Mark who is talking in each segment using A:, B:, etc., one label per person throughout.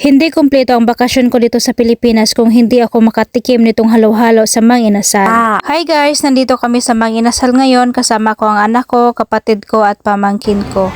A: Hindi kumpleto ang bakasyon ko dito sa Pilipinas kung hindi ako makatikim nitong halo-halo sa Mang Inasal. Hi guys, nandito kami sa Mang Inasal ngayon kasama ko ang anak ko, kapatid ko at pamangkin ko.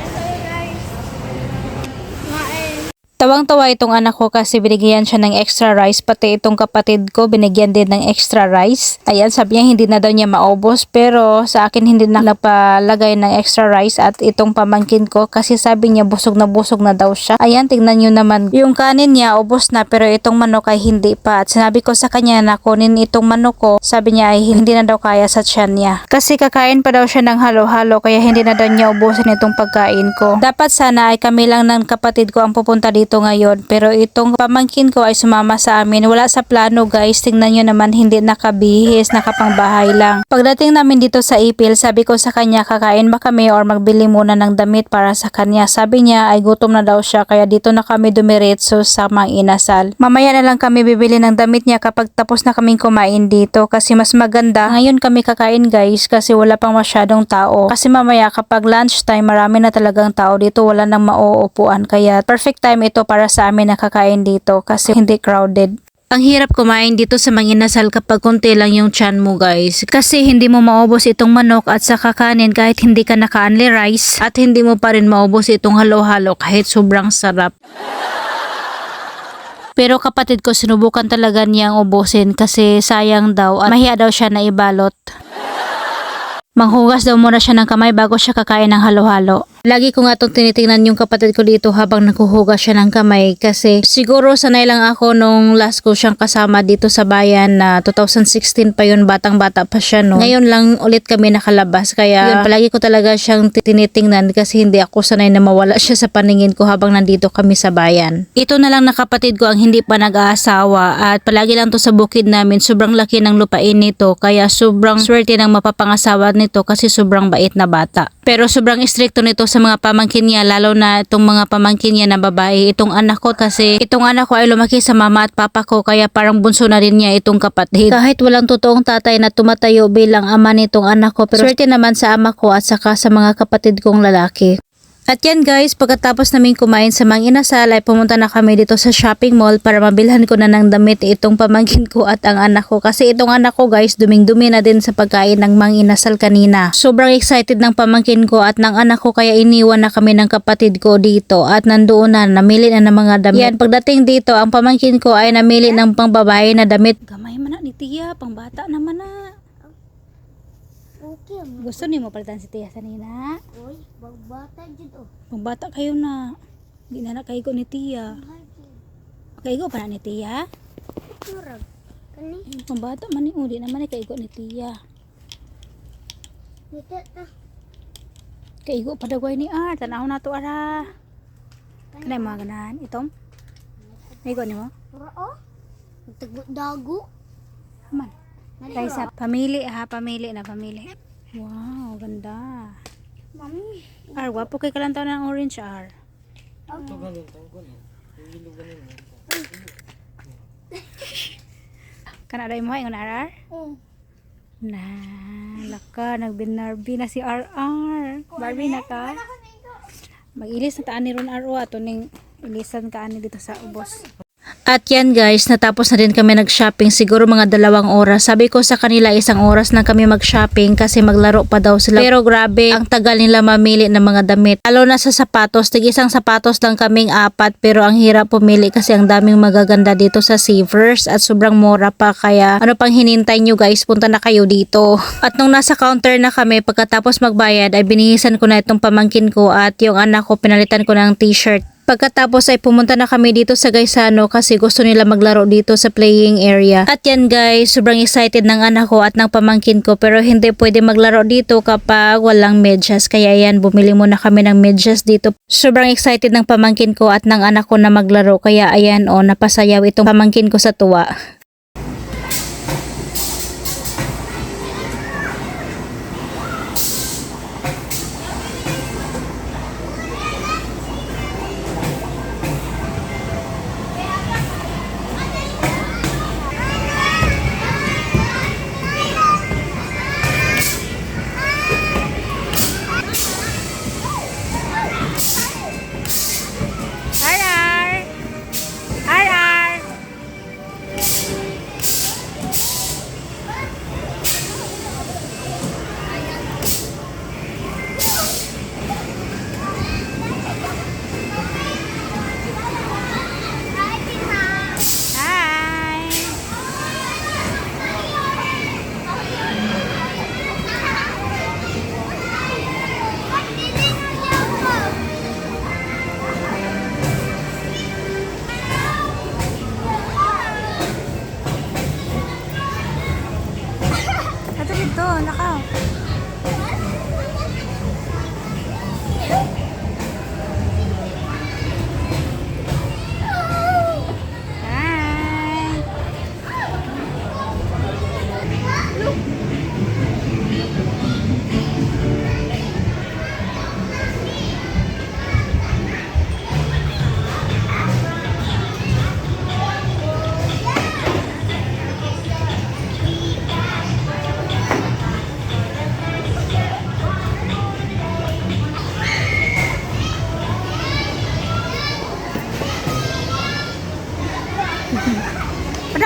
A: Tawang-tawa itong anak ko kasi binigyan siya ng extra rice, pati itong kapatid ko binigyan din ng extra rice. Ayan, sabi niya hindi na daw niya maubos pero sa akin hindi na napalagay ng extra rice at itong pamangkin ko kasi sabi niya busog na busog na daw siya. Ayan, tingnan niyo naman. Yung kanin niya ubos na pero itong manok ay hindi pa. At sinabi ko sa kanya na kunin itong manok ko, sabi niya ay hindi na daw kaya sa tiyan niya. Kasi kakain pa daw siya ng halo-halo kaya hindi na daw niya ubusin itong pagkain ko. Dapat sana ay kami lang ng kapatid ko ang pupunta dito ngayon pero itong pamangkin ko ay sumama sa amin. Wala sa plano guys, tingnan nyo naman hindi nakabihis, nakapangbahay lang. Pagdating namin dito sa Ipil, sabi ko sa kanya kakain ba kami or magbili muna ng damit para sa kanya. Sabi niya ay gutom na daw siya kaya dito na kami dumiretso sa Mang Inasal. Mamaya na lang kami bibili ng damit niya kapag tapos na kaming kumain dito kasi mas maganda. Ngayon kami kakain guys kasi wala pang masyadong tao. Kasi mamaya kapag lunchtime marami na talagang tao dito wala nang mauupuan kaya perfect time ito para sa amin na kakain dito kasi hindi crowded. Ang hirap kumain dito sa manginasal kapag konti lang yung chan mo guys. Kasi hindi mo maubos itong manok at sa kakanin kahit hindi ka naka-only rice at hindi mo pa rin maubos itong halo-halo kahit sobrang sarap. Pero kapatid ko sinubukan talaga niyang ubusin kasi sayang daw at mahiya daw siya na ibalot. Manghugas daw muna siya ng kamay bago siya kakain ng halo-halo. Lagi ko nga itong tinitingnan yung kapatid ko dito habang nakuhugas siya ng kamay kasi siguro sanay lang ako nung last ko siyang kasama dito sa bayan na 2016 pa yun, batang-bata pa siya no. Ngayon lang ulit kami nakalabas kaya yun, palagi ko talaga siyang tinitingnan kasi hindi ako sanay na mawala siya sa paningin ko habang nandito kami sa bayan. Ito na lang na kapatid ko ang hindi pa nag-aasawa at palagi lang to sa bukid namin. Sobrang laki ng lupain nito kaya sobrang swerte ng mapapangasawa nito kasi sobrang bait na bata. Pero sobrang stricto nito sa mga pamangkin niya lalo na itong mga pamangkin niya na babae. Itong anak ko kasi itong anak ko ay lumaki sa mama at papa ko kaya parang bunso na rin niya itong kapatid. Kahit walang totoong tatay na tumatayo bilang ama nitong anak ko pero swerte naman sa ama ko at saka sa mga kapatid kong lalaki. At yan guys, pagkatapos namin kumain sa Mang Inasal ay pumunta na kami dito sa shopping mall para mabilhan ko na ng damit itong pamangkin ko at ang anak ko. Kasi itong anak ko guys, duming-dumi na din sa pagkain ng Mang Inasal kanina. Sobrang excited ng pamangkin ko at ng anak ko kaya iniwan na kami ng kapatid ko dito at nandoon na namili na ng mga damit. Yan, pagdating dito, ang pamangkin ko ay namili ng pangbabae na damit. Gamay man na ni Tia, pangbata naman na.
B: Okay.
A: Gusto niyo mo palitan si Tia sanina?
B: Uy, bagbata dyan oh.
A: Pangbata kayo na. Hindi na nakaigo ni Tia. Kaigo pa na ni Tia?
B: Murag. Kani,
A: pambata man ni Udi naman ay kaigo ni Tia.
B: nito na.
A: Kaigo pa dagway ni Ar. Tanaw na to ara. Kanay mga ganahan. Itom? Kaigo ni mo?
B: Mura oh. Tago dago.
A: Aman. Tayo sa pamili ha. Pamili na pamili. Wow, ganda.
B: Mami.
A: Ar, wapo kay kalantaw ng orange Ar. Kana mo ingon Ar?
B: Oh.
A: Na, laka, nagbinarbi na si RR. Barbie na ka. Mag-ilis na taan ni Ron RO ato ning ilisan ka ani dito sa ubos. At yan guys, natapos na din kami nag-shopping siguro mga dalawang oras. Sabi ko sa kanila isang oras na kami mag-shopping kasi maglaro pa daw sila. Pero grabe, ang tagal nila mamili ng mga damit. Lalo na sa sapatos, tig isang sapatos lang kaming apat pero ang hirap pumili kasi ang daming magaganda dito sa Savers at sobrang mura pa kaya ano pang hinintay nyo guys, punta na kayo dito. At nung nasa counter na kami, pagkatapos magbayad ay binihisan ko na itong pamangkin ko at yung anak ko pinalitan ko ng t-shirt. Pagkatapos ay pumunta na kami dito sa Gaisano kasi gusto nila maglaro dito sa playing area. At yan guys, sobrang excited ng anak ko at ng pamangkin ko pero hindi pwede maglaro dito kapag walang medyas. Kaya yan, bumili muna kami ng medyas dito. Sobrang excited ng pamangkin ko at ng anak ko na maglaro. Kaya ayan o, napasayaw itong pamangkin ko sa tuwa. na.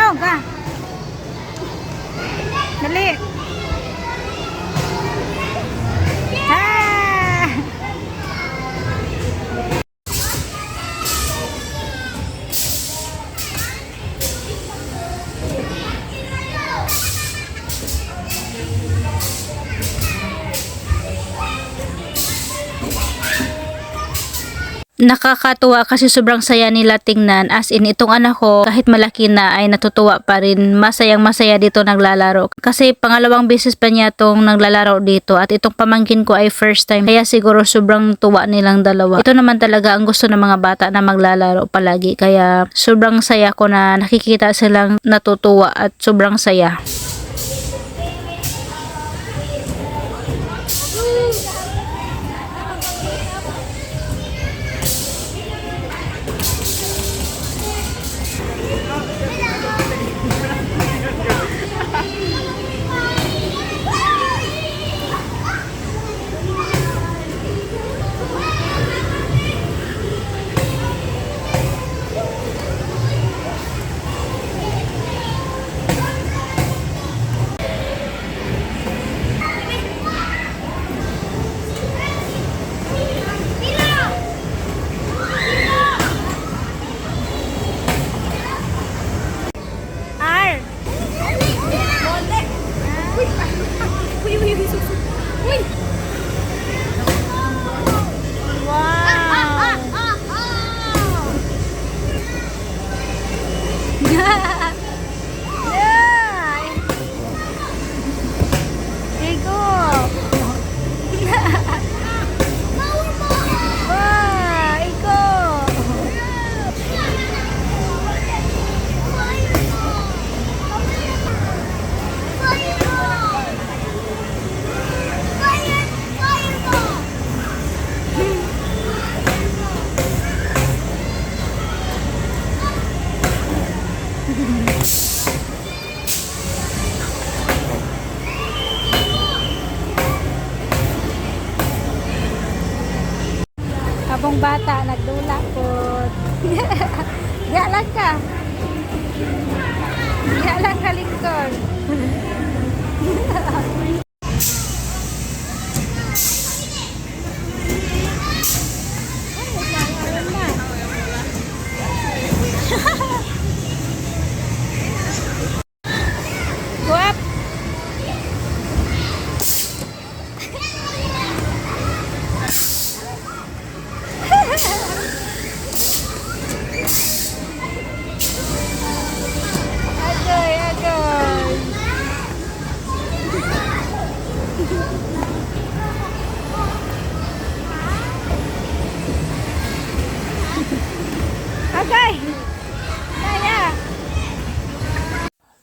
A: Padaw ka. Dali. Nakakatuwa kasi sobrang saya nila tingnan. As in itong anak ko kahit malaki na ay natutuwa pa rin. Masayang masaya dito naglalaro. Kasi pangalawang beses pa niya tong naglalaro dito. At itong pamangkin ko ay first time. Kaya siguro sobrang tuwa nilang dalawa. Ito naman talaga ang gusto ng mga bata na maglalaro palagi. Kaya sobrang saya ko na nakikita silang natutuwa at sobrang saya Diya lang ka. Diya lang ka lingkod.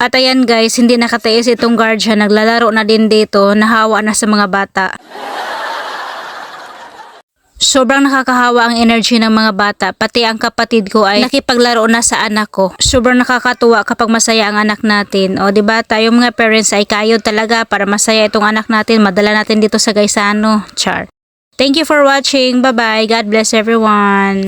A: At ayan guys, hindi nakatiis itong guardian. Naglalaro na din dito. Nahawa na sa mga bata. Sobrang nakakahawa ang energy ng mga bata. Pati ang kapatid ko ay nakipaglaro na sa anak ko. Sobrang nakakatuwa kapag masaya ang anak natin. O ba tayo mga parents ay kayod talaga para masaya itong anak natin. Madala natin dito sa Gaisano. Char. Thank you for watching. Bye-bye. God bless everyone.